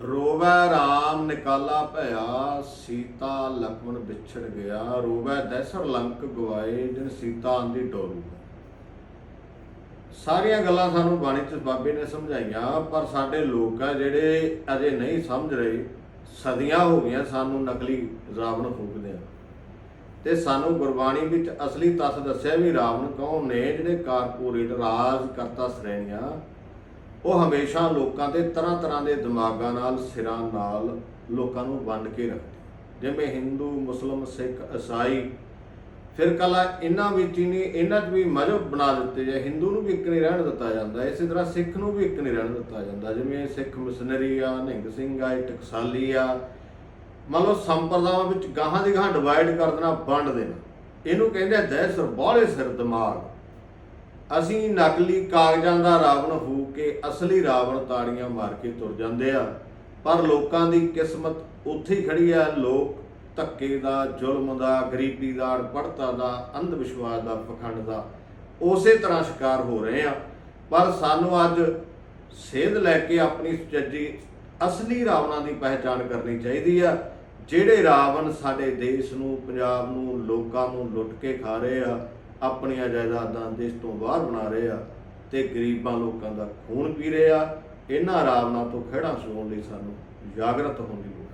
ਰੋਵੈ RAM ਨਿਕਾਲਾ ਭਇਆ, ਸੀਤਾ ਲਖਮਣ ਵਿਛੜ ਗਿਆ। ਰੋਵੈ ਦੈਸਰ ਲੰਕ ਗਵਾਏ, ਜਿਨ ਸੀਤਾ ਆਂਦੀ ਡੋਰੂ ਸਾਰੀਆਂ ਗੱਲਾਂ ਸਾਨੂੰ ਬਾਣੀ ਚ ਬਾਬੇ ਨੇ ਸਮਝਾਈਆਂ, ਪਰ ਸਾਡੇ ਲੋਕ ਆ ਜਿਹੜੇ ਅਜੇ ਨਹੀਂ ਸਮਝ ਰਹੇ, ਸਦੀਆਂ ਹੋ ਗਈਆਂ ਸਾਨੂੰ ਨਕਲੀ ਰਾਵਣ ਫੂਕਦੇ ਆ ਤੇ ਸਾਨੂੰ ਗੁਰਬਾਣੀ ਵਿੱਚ ਅਸਲੀ ਤੱਥ ਦੱਸਿਆ ਵੀ ਰਾਵਣ ਕੌਣ ਨੇ ਜਿਹੜੇ ਕਾਰਪੋਰੇਟ ਰਾਜ ਕਰਤਾ ਸ਼੍ਰੇਣੀਆਂ। ਉਹ ਹਮੇਸ਼ਾ ਲੋਕਾਂ ਦੇ ਤਰ੍ਹਾਂ ਤਰ੍ਹਾਂ ਦੇ ਦਿਮਾਗਾਂ ਨਾਲ, ਸਿਰਾਂ ਨਾਲ ਲੋਕਾਂ ਨੂੰ ਵੰਡ ਕੇ ਰੱਖਦੇ ਜਿਵੇਂ ਹਿੰਦੂ, ਮੁਸਲਮ, ਸਿੱਖ ਈਸਾਈ ਫਿਰ ਕਲਾ ਇਹਨਾਂ ਵਿੱਚ ਹੀ ਨਹੀਂ, ਇਹਨਾਂ 'ਚ ਵੀ ਮਜ਼ਹਬ ਬਣਾ ਦਿੱਤੇ ਜੇ ਹਿੰਦੂ ਨੂੰ ਵੀ ਇੱਕ ਨਹੀਂ ਰਹਿਣ ਦਿੱਤਾ ਜਾਂਦਾ, ਇਸੇ ਤਰ੍ਹਾਂ ਸਿੱਖ ਨੂੰ ਵੀ ਇੱਕ ਨਹੀਂ ਰਹਿਣ ਦਿੱਤਾ ਜਾਂਦਾ। ਜਿਵੇਂ ਸਿੱਖ ਮਿਸ਼ਨਰੀ ਆ ਨਿੰਗ ਸਿੰਘ ਆ ਟਕਸਾਲੀ ਆ। ਮੰਨ ਲਓ ਸੰਪਰਦਾਵਾਂ ਵਿੱਚ ਗਾਹਾਂ ਦੀ ਗਾਹਾਂ ਡਿਵਾਈਡ ਕਰ ਦੇਣਾ, ਵੰਡ ਦੇਣਾ। ਇਹਨੂੰ ਕਹਿੰਦੇ ਆ ਸਿਰ ਬਾਲੇ ਸਿਰ ਦਿਮਾਗ। ਅਸੀਂ ਨਕਲੀ ਕਾਗਜ਼ਾਂ ਦਾ ਰਾਵਣ ਫੂਕ ਕੇ ਅਸਲੀ ਰਾਵਣ ਤਾੜੀਆਂ ਮਾਰ ਕੇ ਤੁਰ ਜਾਂਦੇ ਆ। ਪਰ ਲੋਕਾਂ ਦੀ ਕਿਸਮਤ ਉੱਥੇ ਹੀ ਖੜੀ ਆ। ਲੋਕ ਧੱਕੇ ਦਾ, ਜ਼ੁਲਮ ਦਾ, ਗਰੀਬੀ ਦਾ ਅਣਪੜਤਾ ਦਾ ਅੰਧ ਵਿਸ਼ਵਾਸ ਦਾ, ਪਖੰਡ ਦਾ ਉਸੇ ਤਰ੍ਹਾਂ ਸ਼ਿਕਾਰ ਹੋ ਰਹੇ ਆ। ਪਰ ਸਾਨੂੰ ਅੱਜ ਸੇਧ ਲੈ ਕੇ ਆਪਣੀ ਸੁਚੱਜੀ ਅਸਲੀ ਰਾਵਣਾਂ ਦੀ ਪਹਿਚਾਣ ਕਰਨੀ ਚਾਹੀਦੀ ਆ। ਜਿਹੜੇ ਰਾਵਣ ਸਾਡੇ ਦੇਸ਼ ਨੂੰ, ਪੰਜਾਬ ਨੂੰ, ਲੋਕਾਂ ਨੂੰ ਲੁੱਟ ਕੇ ਖਾ ਰਹੇ ਆ ਆਪਣੀਆਂ ਜਾਇਦਾਦਾਂ ਦੇਸ਼ ਤੋਂ ਬਾਹਰ ਬਣਾ ਰਹੇ ਆ ਤੇ ਗਰੀਬਾਂ ਲੋਕਾਂ ਦਾ ਖੂਨ ਪੀ ਰਹੇ ਆ। ਇਹਨਾਂ ਰਾਵਣਾਂ ਤੋਂ ਖਿਹੜਾ ਛਡਾਉਣ ਲਈ ਸਾਨੂੰ ਜਾਗਰਤ ਹੋਣ ਦੀ ਲੋੜ